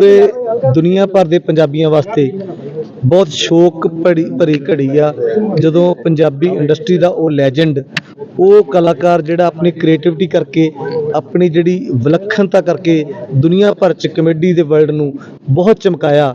ਪੂਰੇ ਦੁਨੀਆ ਭਰ ਦੇ ਪੰਜਾਬੀਆਂ ਵਾਸਤੇ ਬਹੁਤ ਸ਼ੋਕ ਭਰੀ ਭਰੀ ਘੜੀ ਆ। ਜਦੋਂ ਪੰਜਾਬੀ ਇੰਡਸਟਰੀ ਦਾ ਉਹ ਲੈਜੈਂਡ ਉਹ ਕਲਾਕਾਰ ਜਿਹੜਾ ਆਪਣੀ ਕ੍ਰੀਏਟੀਵਿਟੀ ਕਰਕੇ, ਆਪਣੀ ਜਿਹੜੀ ਵਿਲੱਖਣਤਾ ਕਰਕੇ ਦੁਨੀਆ ਭਰ ਚ ਕਮੇਡੀ ਦੇ ਵਰਲਡ ਨੂੰ ਬਹੁਤ ਚਮਕਾਇਆ।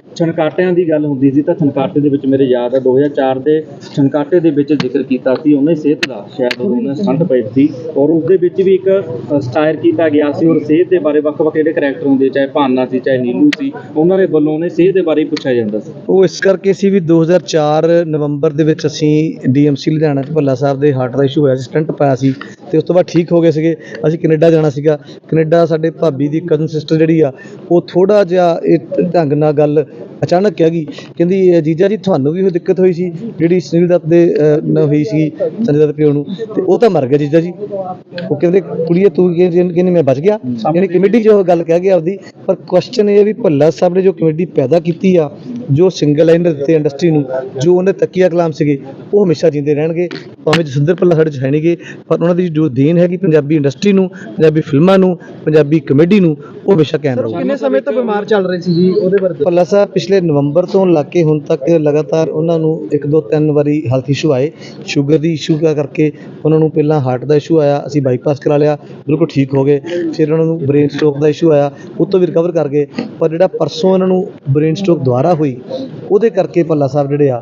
ਛਣਕਾਟਿਆਂ ਦੀ ਗੱਲ ਹੁੰਦੀ ਸੀ ਤਾਂ ਛਣਕਾਟੇ ਦੇ ਵਿੱਚ ਮੇਰੇ ਯਾਦ ਹੈ 2004 ਦੇ ਛਣਕਾਟੇ ਦੇ ਵਿੱਚ ਜ਼ਿਕਰ ਕੀਤਾ ਸੀ, ਉਹਨੇ ਸਿਹਤ ਦਾ ਸ਼ਾਇਦ ਉਹਨੇ ਸਟੰਟ ਪਈ ਸੀ ਔਰ ਉਸ ਦੇ ਵਿੱਚ ਵੀ ਇੱਕ ਸਟਾਇਰ ਕੀਤਾ ਗਿਆ ਸੀ ਔਰ ਸਿਹਤ ਦੇ ਬਾਰੇ ਵੱਖ-ਵੱਖ ਜਿਹੜੇ ਕਰੈਕਟਰ ਹੁੰਦੇ ਚਾਹੇ ਭਾਨਾ ਸੀ, ਚਾਹੇ ਨੀਲੂ ਸੀ, ਉਹਨਾਂ ਦੇ ਵੱਲੋਂ ਉਹਨੇ ਸਿਹਤ ਦੇ ਬਾਰੇ ਪੁੱਛਿਆ ਜਾਂਦਾ ਸੀ। ਉਹ ਇਸ ਕਰਕੇ ਸੀ ਵੀ 2004 ਨਵੰਬਰ ਦੇ ਵਿੱਚ ਅਸੀਂ ਡੀਐਮਸੀ ਲੁਧਿਆਣਾ ਚ ਭੱਲਾ ਸਾਹਿਬ ਦੇ ਹਾਰਟ ਦਾ ਇਸ਼ੂ ਹੋਇਆ ਸੀ, ਸਟੰਟ ਪਾਇਆ ਸੀ। ਤੇ ਉਸ ਤੋਂ ਬਾਅਦ ਠੀਕ ਹੋ ਗਏ ਸੀਗੇ। ਅਸੀਂ ਕੈਨੇਡਾ ਜਾਣਾ ਸੀਗਾ। ਕੈਨੇਡਾ ਸਾਡੇ ਭਾਬੀ ਦੀ ਕਜ਼ਨ ਸਿਸਟਰ ਜਿਹੜੀ ਆ, ਉਹ ਥੋੜਾ ਜਿਹਾ ਇਹ ਢੰਗ ਨਾਲ ਗੱਲ ਅਚਾਨਕ ਕਹਿ ਗਈ। ਕਹਿੰਦੀ "ਇਹ ਜੀਜਾ ਜੀ ਤੁਹਾਨੂੰ ਵੀ ਉਹ ਦਿੱਕਤ ਹੋਈ ਸੀ ਜਿਹੜੀ ਸੁਨੀਲ ਦੱਤ ਦੇ ਨਾਲ ਹੋਈ ਸੀ ਸੰਜੇ ਦੱਤ ਪਿਓ ਨੂੰ। ਤੇ ਉਹ ਤਾਂ ਮਰ ਗਿਆ ਜੀਜਾ ਜੀ। ਉਹ ਕਹਿੰਦੇ ਕੁੜੀਏ ਤੂੰ ਕਹਿੰਦੀ ਮੈਂ ਬਚ ਗਿਆ? ਯਾਨੀ 'ਚ ਉਹ ਗੱਲ ਕਹਿ ਗਿਆ ਆਪਦੀ। ਪਰ ਕੁਐਸਚਨ ਇਹ ਵੀ ਭੱਲਾ ਸਾਹਿਬ ਨੇ ਜੋ ਕਮੇਡੀ ਪੈਦਾ ਕੀਤੀ ਆ ਜੋ ਸਿੰਗਲ ਲਾਈਨਰ ਦਿੱਤੇ ਇੰਡਸਟਰੀ ਨੂੰ ਜੋ ਉਹਨੇ ਤਕੀਆ ਕਲਾਮ ਸੀਗੇ ਉਹ ਹਮੇਸ਼ਾ ਜਿੰਦੇ ਰਹਿਣਗੇ। ਭਾਵੇਂ ਜਸਿੰਦਰ ਭੱਲਾ ਸਾਡੇ 'ਚ ਹੈ ਨਹੀਂਗੇ ਪਰ ਉਹਨਾਂ ਦੀ ਜੋ ਦੇਣ ਹੈਗੀ ਪੰਜਾਬੀ ਇੰਡਸਟਰੀ ਨੂੰ ਪੰਜਾਬੀ ਫਿਲਮਾਂ ਨੂੰ ਪੰਜਾਬੀ ਕਮੇਡੀ ਨੂੰ ਉਹ ਹਮੇਸ਼ਾ ਕਾਇਮ ਰਹੂਗੀ। ਕਿੰਨੇ ਸਮੇਂ ਤੋਂ ਬਿਮਾਰ ਚੱਲ ਰਹੇ ਸੀ ਜੀ ਉਹਦੇ ਬਾਰੇ ਭੱਲਾ ਸਾਹਿਬ ਪਿਛਲੇ ਨਵੰਬਰ ਤੋਂ ਲੱਗ ਕੇ ਹੁਣ ਤੱਕ ਲਗਾਤਾਰ ਉਹਨਾਂ ਨੂੰ ਇੱਕ ਦੋ ਤਿੰਨ ਵਾਰੀ ਹੈਲਥ ਇਸ਼ੂ ਆਏ। ਸ਼ੂਗਰ ਦੀ ਇਸ਼ੂ ਕਰਕੇ ਉਹਨਾਂ ਨੂੰ ਪਹਿਲਾਂ ਹਾਰਟ ਦਾ ਇਸ਼ੂ ਆਇਆ, ਅਸੀਂ ਬਾਈਪਾਸ ਕਰਾ ਲਿਆ, ਬਿਲਕੁਲ ਠੀਕ ਹੋ ਗਏ। ਫਿਰ ਉਹਨਾਂ ਨੂੰ ਬ੍ਰੇਨ ਸਟ੍ਰੋਕ ਦਾ ਇਸ਼ੂ ਆਇਆ, ਉਹ ਤੋਂ ਵੀ ਰਿਕਵਰ ਕਰ ਗਏ। ਪਰ ਜਿਹੜਾ ਪਰਸੋਂ ਇਹਨਾਂ ਨੂੰ ਬ੍ਰੇਨ ਸਟ੍ਰੋਕ ਦੁਬਾਰਾ ਹੋਈ, ਉਹਦੇ ਕਰਕੇ ਭੱਲਾ ਸਾਹਿਬ ਜਿਹੜੇ ਆ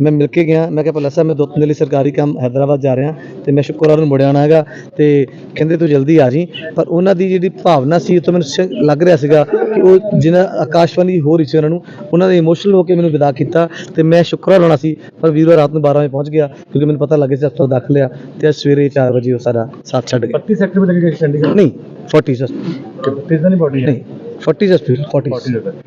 ਮੈਂ ਮਿਲ ਕੇ ਗਿਆ ਮੈਂ ਕਿਹਾ ਭੱਲਾ ਸਾਹਿਬ ਮੈਂ ਦੋ ਤਿੰਨ ਲਈ ਸਰਕਾਰੀ ਕੰਮ ਹੈਦਰਾਬਾਦ ਜਾ ਰਿਹਾ ਤੇ ਮੈਂ ਸ਼ੁੱਕਰਵਾਰ ਨੂੰ ਮੁੜ ਆਉਣਾ ਹੈਗਾ ਤੇ ਕਹਿੰਦੇ ਤੂੰ ਜਲਦੀ ਆ ਜੀ ਪਰ ਉਹਨਾਂ ਦੀ ਜਿਹੜੀ ਭਾਵਨਾ ਸੀ ਉਹ ਤੋਂ ਮੈਨੂੰ ਸ- ਲੱਗ ਰਿਹਾ ਸੀਗਾ ਕਿ ਉਹ ਜਿਹਨਾਂ ਆਕਾਸ਼ਵਾਣੀ ਹੋ ਰਹੀ ਸੀ ਉਹਨਾਂ ਨੂੰ ਉਹਨਾਂ ਨੇ ਇਮੋਸ਼ਨਲ ਹੋ ਕੇ ਮੈਨੂੰ ਵਿਦਾ ਕੀਤਾ ਤੇ ਮੈਂ ਸ਼ੁੱਕਰਵਾਰ ਆਉਣਾ ਸੀ ਪਰ ਵੀਰਵਾਰ ਰਾਤ ਨੂੰ 12 ਵਜੇ ਪਹੁੰਚ ਗਿਆ ਕਿਉਂਕਿ ਮੈਨੂੰ ਪਤਾ ਲੱਗ ਸੀ ਹਸਪਤਾਲ ਦਾਖਲ ਆ ਤੇ ਅੱਜ ਸਵੇਰੇ 4 ਵਜੇ ਉਹ ਸਾਡਾ ਸਾਥ ਛੱਡ ਗਿਆ। 32 ਸੈਕਟਰ ਵਿੱਚ ਲੱਗੇ ਚੰਡੀਗੜ੍ਹ? ਨਹੀਂ 40 ਸਰ ਕਿਸ ਦੀ ਬੋਡੀ ਨਹੀਂ। 40 ਹਸਪੀਟਲ 40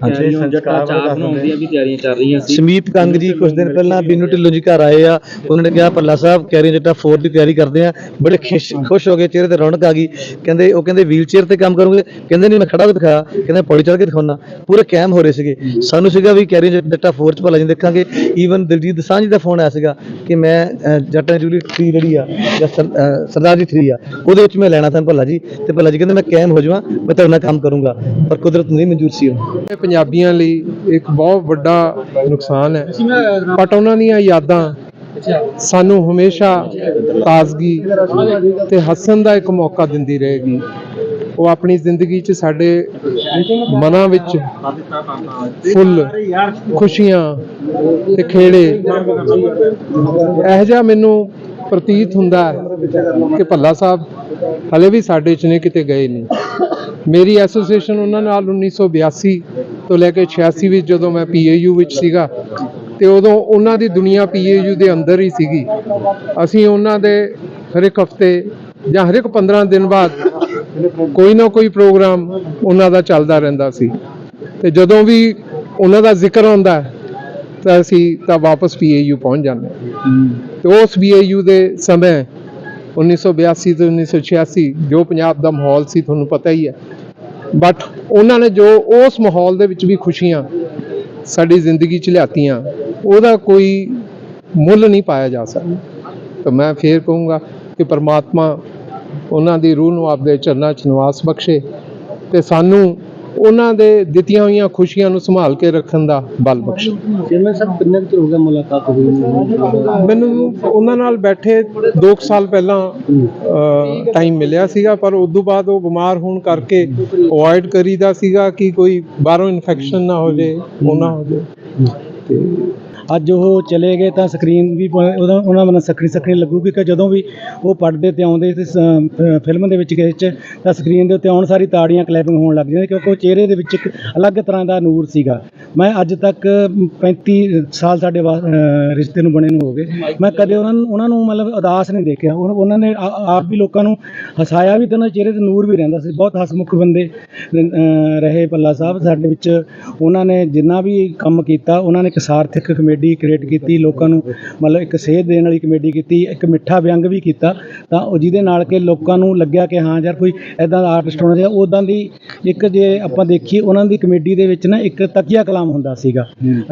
ਹਾਂਜੀ। ਤਿਆਰੀਆਂ ਜੱਟਾ ਚਾਰ ਬਣਾਉਣ ਦੀਆਂ ਵੀ ਤਿਆਰੀਆਂ ਚੱਲ ਰਹੀਆਂ ਸੀ। ਸਮੀਪ ਕੰਗ ਜੀ ਕੁਝ ਦਿਨ ਪਹਿਲਾਂ ਬੀਨੂ ਢਿੱਲੋਂ ਜੀ ਘਰ ਆਏ ਆ। ਉਹਨਾਂ ਨੇ ਕਿਹਾ ਪੱਲਾ ਸਾਹਿਬ ਕੈਰੀ ਜੱਟਾ 4 ਦੀ ਤਿਆਰੀ ਕਰਦੇ ਆ। ਬੜੇ ਖੁਸ਼ ਖੁਸ਼ ਹੋ ਗਏ ਚਿਹਰੇ ਤੇ ਰੌਣਕ ਆ ਗਈ। ਕਹਿੰਦੇ ਉਹ ਕਹਿੰਦੇ ਵੀਲ ਚੇਅਰ ਤੇ ਕੰਮ ਕਰੋਗੇ? ਕਹਿੰਦੇ ਨਹੀਂ ਮੈਂ ਖੜਾ ਕੇ ਦਿਖਾਇਆ। ਕਹਿੰਦੇ ਪੌੜੀ ਚੜ੍ਹ ਕੇ ਦਿਖਾਉਣਾ ਪੂਰੇ ਕਾਇਮ ਹੋ ਰਹੇ ਸੀਗੇ। ਸਾਨੂੰ ਸੀਗਾ ਵੀ ਕੈਰੀ ਜੱਟਾ 4 ਚ ਭਲਾ ਜੀ ਦੇਖਾਂਗੇ। ਈਵਨ ਦਿਲਜੀਤ ਦਸਾਂਝ ਜੀ ਦਾ ਫੋਨ ਆਇਆ ਸੀਗਾ ਕਿ ਮੈਂ ਜੱਟਾਂ ਜੂਲੀ 3 ਜਿਹੜੀ ਆ ਜਾਂ ਸਰਦਾਰ ਜੀ 3 ਆ। ਉਹਦੇ ਵਿੱਚ ਮੈਂ ਲੈਣਾ ਤਾਂ ਭੱਲਾ ਜੀ। ਤੇ ਭੱਲਾ ਜੀ ਕਹਿੰਦੇ ਮੈਂ ਕਾਇਮ ਹੋ ਜਾਵਾਂ ਮੈਂ ਤੁਹਾਡੇ ਨਾਲ ਕੰਮ ਕਰੂੰਗਾ। ਪਰ ਕੁਦਰਤ ਨਹੀਂ ਮਨਜ਼ੂਰ ਸੀ ਉਹ। ਇਹ ਪੰਜਾਬੀਆਂ ਲਈ ਇੱਕ ਬਹੁਤ ਵੱਡਾ ਨੁਕਸਾਨ ਹੈ। ਬਟ ਉਹਨਾਂ ਦੀਆਂ ਯਾਦਾਂ ਸਾਨੂੰ ਹਮੇਸ਼ਾ ਤਾਜ਼ਗੀ ਤੇ ਹੱਸਣ ਦਾ ਇੱਕ ਮੌਕਾ ਦਿੰਦੀ ਰਹੇਗੀ। ਉਹ ਆਪਣੀ ਜ਼ਿੰਦਗੀ 'ਚ ਸਾਡੇ ਮਨਾਂ ਵਿੱਚ ਫੁੱਲ, ਖੁਸ਼ੀਆਂ ਤੇ ਖੇੜੇ। ਇਹ ਜਿਹਾ ਮੈਨੂੰ ਪ੍ਰਤੀਤ ਹੁੰਦਾ ਕਿ ਭੱਲਾ ਸਾਹਿਬ ਹਲੇ ਵੀ ਸਾਡੇ 'ਚ ਨੇ, ਕਿਤੇ ਗਏ ਨਹੀਂ। ਮੇਰੀ ਐਸੋਸੀਏਸ਼ਨ ਉਹਨਾਂ ਨਾਲ 1982 ਤੋਂ ਲੈ ਕੇ 86 ਵਿੱਚ ਜਦੋਂ ਮੈਂ ਪੀਏਯੂ ਵਿੱਚ ਸੀਗਾ, ਤੇ ਉਦੋਂ ਉਹਨਾਂ ਦੀ ਦੁਨੀਆ ਪੀਏਯੂ ਦੇ ਅੰਦਰ ਹੀ ਸੀਗੀ। ਅਸੀਂ ਉਹਨਾਂ ਦੇ ਹਰ ਇੱਕ ਹਫ਼ਤੇ ਜਾਂ ਹਰ ਇੱਕ 15 ਦਿਨ ਬਾਅਦ ਕੋਈ ਨਾ ਕੋਈ ਪ੍ਰੋਗਰਾਮ ਉਹਨਾਂ ਦਾ ਚੱਲਦਾ ਰਹਿੰਦਾ ਸੀ। ਤੇ ਜਦੋਂ ਵੀ ਉਹਨਾਂ ਦਾ ਜ਼ਿਕਰ ਆਉਂਦਾ, ਤਾਂ ਅਸੀਂ ਤਾਂ ਵਾਪਸ ਪੀਏਯੂ ਪਹੁੰਚ ਜਾਂਦੇ। ਹਾਂ ਤੇ ਉਸ ਪੀਏਯੂ ਦੇ ਸਮੇਂ 1982 ਤੋਂ 1986 ਜੋ ਪੰਜਾਬ ਦਾ ਮਾਹੌਲ ਸੀ, ਤੁਹਾਨੂੰ ਪਤਾ ਹੀ ਹੈ। ਬਟ ਉਹਨਾਂ ਨੇ ਜੋ ਉਸ ਮਾਹੌਲ ਦੇ ਵਿੱਚ ਵੀ ਖੁਸ਼ੀਆਂ ਸਾਡੀ ਜ਼ਿੰਦਗੀ 'ਚ ਲਿਆਤੀਆਂ, ਉਹਦਾ ਕੋਈ ਮੁੱਲ ਨਹੀਂ ਪਾਇਆ ਜਾ ਸਕਦਾ। ਤਾਂ ਮੈਂ ਫੇਰ ਕਹੂੰਗਾ ਕਿ ਪਰਮਾਤਮਾ ਉਹਨਾਂ ਦੀ ਰੂਹ ਨੂੰ ਆਪਦੇ ਚਰਨਾਂ 'ਚ ਨਿਵਾਸ ਬਖਸ਼ੇ ਤੇ ਸਾਨੂੰ ਉਹਨਾਂ ਦੇ ਦਿੱਤੀਆਂ ਹੋਈਆਂ ਖੁਸ਼ੀਆਂ ਨੂੰ ਸੰਭਾਲ ਕੇ ਰੱਖਣ ਦਾ ਬਲ ਬਖਸ਼ੇ ਜਿਵੇਂ ਸਭ ਕਿੰਨੇ ਕੁ ਚਿਰ ਹੋ ਗਿਆ ਮੁਲਾਕਾਤ ਹੋਈ ਨੂੰ? ਮੈਨੂੰ ਉਹਨਾਂ ਨਾਲ ਬੈਠੇ 2 ਸਾਲ ਪਹਿਲਾਂ ਟਾਈਮ ਮਿਲਿਆ ਸੀਗਾ ਪਰ ਉਸ ਤੋਂ ਬਾਅਦ ਉਹ ਬਿਮਾਰ ਹੋਣ ਕਰਕੇ ਅਵੋਇਡ ਕਰੀਦਾ ਸੀਗਾ ਕਿ ਕੋਈ ਬਾਹਰੋਂ ਇਨਫੈਕਸ਼ਨ ਨਾ ਹੋ ਜੇ ਉਹ ਨਾ ਹੋ ਜੇ ਤੇ ਅੱਜ ਉਹ ਚਲੇ ਗਏ ਤਾਂ ਸਕਰੀਨ ਵੀ ਪ- ਉਹਦਾ ਉਹਨਾਂ ਮਨ ਸਖਣੀ ਸਖਣੀ ਲੱਗੂਗੀ ਕਿ ਜਦੋਂ ਵੀ ਉਹ ਪਰਦੇ ਤੇ ਆਉਂਦੇ ਤੇ ਸ- ਅ, ਫਿਲਮ ਦੇ ਵਿੱਚ ਵਿੱਚ ਤਾਂ ਸਕਰੀਨ ਦੇ ਉੱਤੇ ਆਉਣ ਸਾਰੀ ਤਾੜੀਆਂ ਕਲੈਪਿੰਗ ਹੋਣ ਲੱਗ ਜਾਂਦੀਆਂ ਕਿਉਂਕਿ ਉਹ ਚਿਹਰੇ ਦੇ ਵਿੱਚ ਇੱਕ ਅਲੱਗ ਤਰ੍ਹਾਂ ਦਾ ਨੂਰ ਸੀਗਾ। ਮੈਂ ਅੱਜ ਤੱਕ 35 ਸਾਲ ਸਾਡੇ ਵਾ- ਅ, ਰਿਸ਼ਤੇ ਨੂੰ ਬਣੇ ਨੂੰ ਹੋ ਗਏ। ਮੈਂ ਕਦੇ ਉਹਨਾਂ ਨੂੰ ਉਹਨਾਂ ਨੂੰ ਮਤਲਬ ਉਦਾਸ ਨਹੀਂ ਦੇਖਿਆ। ਉਹ- ਉਹਨਾਂ ਨੇ ਆ- ਆਪ ਵੀ ਲੋਕਾਂ ਨੂੰ ਹਸਾਇਆ ਵੀ ਤੇ ਉਹਨਾਂ ਦੇ ਚਿਹਰੇ ਤੇ ਨੂਰ ਵੀ ਰਹਿੰਦਾ ਸੀ। ਬਹੁਤ ਹਸਮੁਖ ਬੰਦੇ ਅ, ਰਹੇ ਪੱਲਾ ਸਾਹਿਬ ਸਾਡੇ ਵਿੱਚ। ਉਹਨਾਂ ਨੇ ਜਿੰਨਾ ਵੀ ਕੰਮ ਕੀਤਾ ਉਹਨਾਂ ਨੇ ਇੱਕ ਸਾਰਥਿਕ ਸਾਰਥਕ ਕਮੇਡੀ ਕ੍ਰੀਏਟ ਕੀਤੀ ਲੋਕਾਂ ਨੂੰ ਮਤਲਬ ਇੱਕ ਸੇਧ ਦੇਣ ਵਾਲੀ ਕਮੇਡੀ ਕੀਤੀ ਇੱਕ ਮਿੱਠਾ ਵਿਅੰਗ ਵੀ ਕੀਤਾ ਤਾਂ ਉਹ ਜਿਹਦੇ ਨਾਲ ਕਿ ਲੋਕਾਂ ਨੂੰ ਲੱਗਿਆ ਕਿ ਹਾਂ ਯਾਰ ਕੋਈ ਐਦਾਂ ਦਾ ਆਰਟਿਸਟ ਹੋਣਾ ਚਾਹੀਦਾ ਉਦਾਂ ਦੀ ਇੱਕ ਜੇ ਆਪਾਂ ਦੇਖੀਏ ਉਹਨਾਂ ਦੀ ਕਮੇਡੀ ਦੇ ਵਿੱਚ ਨਾ ਇੱਕ ਤਕੀਆ ਕਲਾਮ ਹੁੰਦਾ ਸੀਗਾ।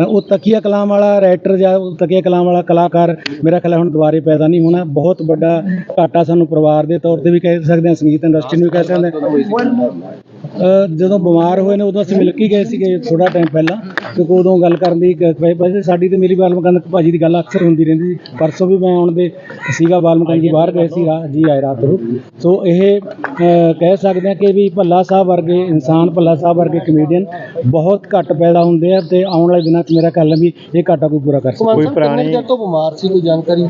ਉਹ ਤਕੀਆ ਕਲਾਮ ਵਾਲਾ ਰਾਈਟਰ ਜਾਂ ਤਕੀਆ ਕਲਾਮ ਵਾਲਾ ਕਲਾਕਾਰ ਮੇਰਾ ਖਿਆਲ ਹੁਣ ਦੁਬਾਰੇ ਪੈਦਾ ਨਹੀਂ ਹੋਣਾ ਬਹੁਤ ਵੱਡਾ ਘਾਟਾ ਸਾਨੂੰ ਪਰਿਵਾਰ ਦੇ ਤੌਰ ਤੇ ਵੀ ਕਹਿ ਸਕਦੇ ਹਾਂ ਸੰਗੀਤ ਇੰਡਸਟਰੀ ਨੂੰ ਵੀ ਕਹਿ ਸਕਦੇ ਹਾਂ। ਜਦੋਂ ਬਿਮਾਰ ਹੋਏ ਨੇ ਉਦੋਂ ਅਸੀਂ ਮਿਲ ਕੇ ਗਏ ਸੀਗੇ ਥੋੜਾ ਟਾਈਮ ਪਹਿਲਾਂ। ਕਿਉਂਕਿ ਉਦੋਂ ਗੱਲ ਕਰਨ ਦੀ ਵੈਸੇ ਸਾਡੀ ਤੇ ਮੇਰੀ ਬਾਲਮਕੰਦ ਭਾਜੀ ਦੀ ਗੱਲ ਅਕਸਰ ਹੁੰਦੀ ਰਹਿੰਦੀ ਸੀ। ਪਰਸੋਂ ਵੀ ਮੈਂ ਆਉਣ ਦੇ ਸੀਗਾ ਬਾਲਮਕੰਦ ਜੀ ਬਾਹਰ ਗਏ ਸੀ ਰਾ- ਜੀ ਆਏ ਰਾਤ ਨੂੰ। ਸੋ ਇਹ ਕਹਿ ਸਕਦੇ ਹਾਂ ਕਿ ਵੀ ਭੱਲਾ ਸਾਹਿਬ ਵਰਗੇ ਇਨਸਾਨ ਭੱਲਾ ਸਾਹਿਬ ਵਰਗੇ ਕਮੇਡੀਅਨ ਬਹੁਤ ਘੱਟ ਪੈਦਾ ਹੁੰਦੇ ਆ ਤੇ ਆਉਣ ਵਾਲੇ ਦਿਨਾਂ 'ਚ ਮੇਰਾ ਖਿਆਲ ਹੈ ਵੀ ਇਹ ਘਾਟਾ ਕੋਈ ਪੂਰਾ ਕਰ ਸਕਦਾ। ਕੋਈ ਪੁਰਾਣੀ ਤੋਂ ਬਿਮਾਰ ਸੀ ਕੋਈ ਜਾਣਕਾਰੀ?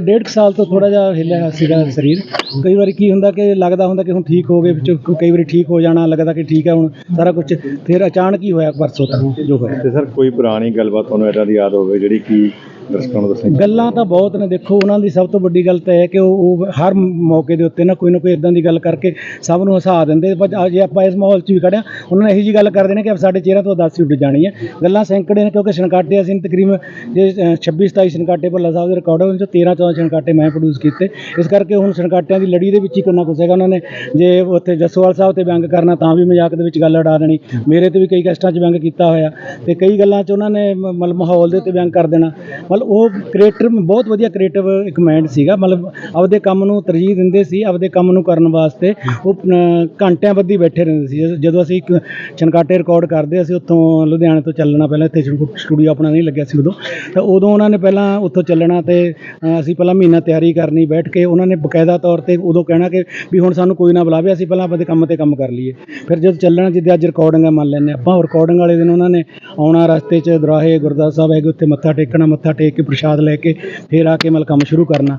ਡੇਢ ਕੁ ਸਾਲ ਤੋਂ ਥੋੜਾ ਜਿਹਾ ਹਿੱਲਿਆ ਹੋਇਆ ਸੀਗਾ ਸਰੀਰ। ਕਈ ਵਾਰੀ ਕੀ ਹੁੰਦਾ ਕਿ ਲੱਗਦਾ ਹੁੰਦਾ ਕਿ ਹੁਣ ਠੀਕ ਹੋ ਗਏ ਵਿੱਚ ਕਈ ਵਾਰੀ ਠੀਕ ਹੋ ਜਾਣਾ ਲੱਗਦਾ ਕਿ ਠੀਕ ਹੈ ਹੁਣ ਸਾਰਾ ਕੁਝ ਫਿਰ ਅਚਾਨਕ ਹੀ ਹੋਇਆ ਪਰਸੋਂ ਤੱਕ ਜੋ ਹੋਇਆ। ਤੇ ਸਰ ਕੋਈ ਪੁਰਾਣੀ ਗੱਲਬਾਤ ਤੁਹਾਨੂੰ ਇਦਾਂ ਦੀ ਯਾਦ ਹੋਵੇ ਜਿਹੜੀ ਕਿ ਦਰਸ਼ਕਾਂ ਨੂੰ ਦੱਸਣੀ ਗੱਲਾਂ ਤਾਂ ਬਹੁਤ ਨੇ ਦੇਖੋ ਉਹਨਾਂ ਦੀ ਸਭ ਤੋਂ ਵੱਡੀ ਗੱਲ ਤਾਂ ਇਹ ਹੈ ਕਿ ਉਹ ਉਹ ਹਰ ਮੌਕੇ ਦੇ ਉੱਤੇ ਨਾ ਕੋਈ ਨਾ ਕੋਈ ਇਦਾਂ ਦੀ ਗੱਲ ਕਰਕੇ ਸਭ ਨੂੰ ਹਸਾ ਦਿੰਦੇ। ਪਰ ਜੇ ਆਪਾਂ ਇਸ ਮਾਹੌਲ 'ਚ ਵੀ ਖੜਿਆ ਉਹਨਾਂ ਨੇ ਇਹੀ ਜੀ ਗੱਲ ਕਰਦੇ ਨੇ ਕਿ ਸਾਡੇ ਚਿਹਰਾ ਤੋਂ ਉਦਾਸੀ ਉੱਡ ਜਾਣੀ ਹੈ। ਗੱਲਾਂ ਸੈਂਕੜੇ ਨੇ ਕਿਉਂਕਿ ਛਣਕਾਟੇ ਅਸੀਂ ਤਕਰੀਬਨ ਜੇ ਅ, 26 27 ਛਣਕਾਟੇ ਭੱਲਾ ਸਾਹਿਬ ਦੇ ਰਿਕਾਰਡ ਉਹਨਾਂ 'ਚੋਂ 13 14 ਛਣਕਾਟੇ ਮੈਂ ਪ੍ਰੋਡਿਊਸ ਕੀਤੇ। ਇਸ ਕਰਕੇ ਹੁਣ ਛਣਕਾਟਿਆਂ ਦੀ ਲੜੀ ਦੇ ਵਿੱਚ ਹੀ ਕਿੰਨਾ ਕੁਛ ਹੈਗਾ। ਉਹਨਾਂ ਨੇ ਜੇ ਉੱਥੇ ਜੱਸੋਵਾਲ ਸਾਹਿਬ ਤੇ ਵਿਅੰਗ ਕਰਨਾ ਤਾਂ ਵੀ ਮਜ਼ਾਕ ਦੇ ਵਿੱਚ ਗੱਲ ਉਡਾ ਦੇਣੀ। ਮੇਰੇ ਤੇ ਵੀ ਕਈ ਕਸਟਾਂ 'ਚ ਵਿਅੰਗ ਕੀਤਾ ਹੋਇਆ। ਤੇ ਕਈ ਗੱਲਾਂ 'ਚ ਉਹਨਾਂ ਨੇ ਮ- ਮਤਲਬ ਮਾਹੌਲ ਦੇ ਉੱਤੇ ਵਿਅੰਗ ਕਰ ਦੇਣਾ। ਮਤਲਬ ਮਤਲਬ ਉਹ ਕ੍ਰੀਏਟਰ ਬਹੁਤ ਵਧੀਆ ਕ੍ਰੀਏਟਿਵ ਇੱਕ ਮਾਈਂਡ ਸੀਗਾ। ਮਤਲਬ ਆਪਦੇ ਕੰਮ ਨੂੰ ਤਰਜੀਹ ਦਿੰਦੇ ਸੀ, ਆਪਦੇ ਕੰਮ ਨੂੰ ਕਰਨ ਵਾਸਤੇ। ਉਹ ਘੰਟਿਆਂ ਬੱਧੀ ਬੈਠੇ ਰਹਿੰਦੇ ਸੀ। ਜਦੋਂ- ਅਸੀਂ ਇੱਕ ਛਣਕਾਟੇ ਰਿਕਾਰਡ ਕਰਦੇ, ਅਸੀਂ ਉੱਥੋਂ ਲੁਧਿਆਣੇ ਤੋਂ ਚੱਲਣਾ ਪਹਿਲਾਂ ਇੱਥੇ ਸਟੂਡੀਓ ਆਪਣਾ ਨਹੀਂ ਲੱਗਿਆ ਸੀ ਉਦੋਂ। ਤਾਂ ਉਦੋਂ ਉਹਨਾਂ ਨੇ ਪਹਿਲਾਂ ਉੱਥੋਂ ਚੱਲਣਾ ਤੇ ਅਸੀਂ ਪਹਿਲਾਂ ਮਹੀਨਾ ਤਿਆਰੀ ਕਰਨੀ, ਬੈਠ ਕੇ ਉਹਨਾਂ ਨੇ ਬਕਾਇਦਾ ਤੌਰ ਤੇ ਉਦੋਂ ਕਹਿਣਾ ਕਿ ਵੀ ਹੁਣ ਸਾਨੂੰ ਕੋਈ ਨਾ ਬੁਲਾਵੇ, ਅਸੀਂ ਪਹਿਲਾਂ ਆਪਦੇ ਕੰਮ ਤੇ ਕੰਮ ਕਰ ਲਈਏ। ਫਿਰ ਜਦੋਂ ਚੱਲਣਾ, ਜਿੱਦਾਂ ਅੱਜ ਰਿਕਾਰਡਿੰਗ ਹੈ ਮੰਨ ਲੈਂਦੇ ਹਾਂ ਆਪਾਂ ਰਿਕਾਰਡਿੰਗ ਵਾਲੇ ਦਿਨ ਉਹਨਾਂ ਨੇ ਆਉਣਾ ਰਸਤੇ 'ਚ, ਦਰਾਹੇ, ਗੁਰਦੁਆਰਾ ਸਾਹਿਬ ਹੈਗੇ, ਉੱਥੇ ਮੱਥਾ ਟੇਕਣਾ, ਮੱਥਾ ਟੇਕ ਕੇ ਪ੍ਰਸ਼ਾਦ ਲੈ ਕੇ ਫਿਰ ਆ ਕੇ ਮਤਲਬ ਕੰਮ ਸ਼ੁਰੂ ਕਰਨਾ।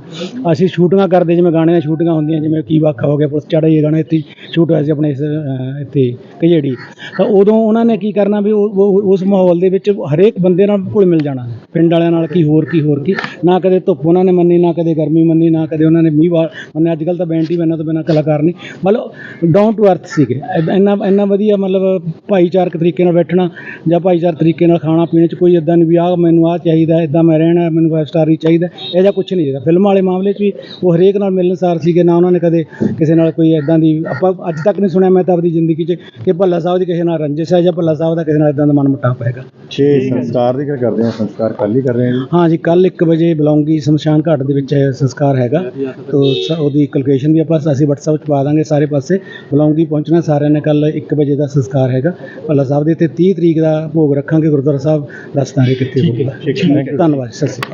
ਅਸੀਂ ਸ਼ੂਟਿੰਗਾਂ ਕਰਦੇ ਜਿਵੇਂ ਗਾਣੇ ਦੀਆਂ ਸ਼ੂਟਿੰਗਾਂ ਹੁੰਦੀਆਂ ਜਿਵੇਂ ਕੀ ਵਾਕਾ ਹੋ ਗਿਆ ਪੁਲਿਸ ਚੜਾ ਇਹ ਗਾਣਾ ਇੱਥੇ ਸ਼ੂਟ ਹੋਇਆ ਸੀ ਆਪਣੇ ਇਸ ਅ, ਇੱਥੇ ਕਜੇੜੀ। ਤਾਂ ਉਦੋਂ ਉਹਨਾਂ ਨੇ ਕੀ ਕਰਨਾ ਵੀ ਉਹ- ਉਹ- ਉਸ ਮਾਹੌਲ ਦੇ ਵਿੱਚ ਹਰੇਕ ਬੰਦੇ ਨਾਲ ਘੁਲ ਮਿਲ ਜਾਣਾ ਪਿੰਡ ਵਾਲਿਆਂ ਨਾਲ ਕੀ ਹੋਰ ਕੀ ਹੋਰ ਕੀ। ਨਾ ਕਦੇ ਧੁੱਪ ਉਹਨਾਂ ਨੇ ਮੰਨੀ ਨਾ ਕਦੇ ਗਰਮੀ ਮੰਨੀ ਨਾ ਕਦੇ ਉਹਨਾਂ ਨੇ ਮੀਂਹ ਵਾ ਮੰਨਿਆ ਅੱਜ ਕੱਲ ਤਾਂ ਬੈਂਟੀ ਬੈਨਾਂ ਤੋਂ ਬਿਨਾਂ ਕਲਾਕਾਰ ਨਹੀਂ। ਮਤਲਬ ਡਾਊਨ ਟੂ ਅਰਥ ਸੀਗੇ। ਐਦਾਂ- ਇੰਨਾ ਇੰਨਾ ਵਧੀਆ ਮਤਲਬ ਭਾਈਚਾਰਕ ਤਰੀਕੇ ਨਾਲ ਬੈਠਣਾ ਜਾਂ ਭਾਈਚਾਰਕ ਤਰੀਕੇ ਨਾਲ ਖਾਣਾ ਪੀਣੇ 'ਚ ਕੋਈ ਇਦਾਂ ਨਹੀਂ ਵੀ ਆਹ ਮੈਨੂੰ ਆਹ ਚਾਹੀਦਾ ਇਦਾਂ ਮੈਂ ਰਹਿਣਾ ਮੈਨੂੰ ਫਾਈਵ ਸਟਾਰ ਹੀ ਚਾਹੀਦਾ ਇਹ ਜਿਹਾ ਕੁਝ ਨਹੀਂ ਹੈਗਾ ਫਿਲਮਾਂ ਵਾਲੇ ਮਾਮਲੇ 'ਚ ਵੀ ਉਹ ਹਰੇਕ ਨਾਲ ਮਿਲਣਸਾਰ ਸੀਗੇ ਨਾ ਉਹਨਾਂ ਨੇ ਕਦੇ ਕਿਸੇ ਨਾਲ ਕੋਈ ਇਦਾਂ ਦੀ ਆਪਾਂ ਅੱਜ ਤੱਕ ਨਹੀਂ ਸੁਣਿਆ ਮੈਂ ਤਾਂ ਆਪਣੀ ਜ਼ਿੰਦਗੀ 'ਚ ਕਿ ਭੱਲਾ ਸਾਹਿਬ ਦੀ ਕਿਸੇ ਨਾਲ ਰੰਜਿਸ਼ ਹੈ ਜਾਂ ਭੱਲਾ ਸਾਹਿਬ ਦਾ ਕਿਸੇ ਨਾਲ ਇਦਾਂ ਦਾ ਮਨ ਮੁਟਾਵ ਹੈਗਾ। ਛੇ ਸੰਸਕਾਰ ਦੀ ਗੱਲ ਕਰਦੇ ਹਾਂ ਸੰਸਕਾਰ ਕੱਲ ਹੀ ਕਰ ਰਹੇ ਹਾਂ ਜੀ। ਹਾਂ ਜੀ ਕੱਲ 1 ਵਜੇ ਬਲੌਂਗੀ ਸ਼ਮਸ਼ਾਨ ਘਾਟ ਦੇ ਵਿੱਚ ਸੰਸਕਾਰ ਹੈਗਾ। ਤੋ ਉਹਦੀ ਲੋਕੇਸ਼ਨ ਵੀ ਆਪਾਂ ਅਸੀਂ WhatsApp 'ਚ ਪਾ ਦਾਂਗੇ ਸਾਰੇ ਪਾਸੇ। ਬਲੌਂਗੀ ਪਹੁੰਚਣਾ ਸਾਰਿਆਂ ਨੇ ਕੱਲ 1 ਵਜੇ ਦਾ ਸੰਸਕਾਰ ਹੈਗਾ। ਭੱਲਾ ਸਾਹਿਬ ਦੇ ਤੇ 30 ਤਰੀਕ ਦਾ ਭੋਗ ਰੱਖਾਂਗੇ ਗੁਰਦੁਆਰਾ ਸਾਹਿਬ ਦੱਸ ਦਾਂਗੇ ਕਿੱਥੇ ਹੋਊਗਾ. ਧੰਨਵਾਦ। ਸਤਿ ਸ਼੍ਰੀ ਅਕਾਲ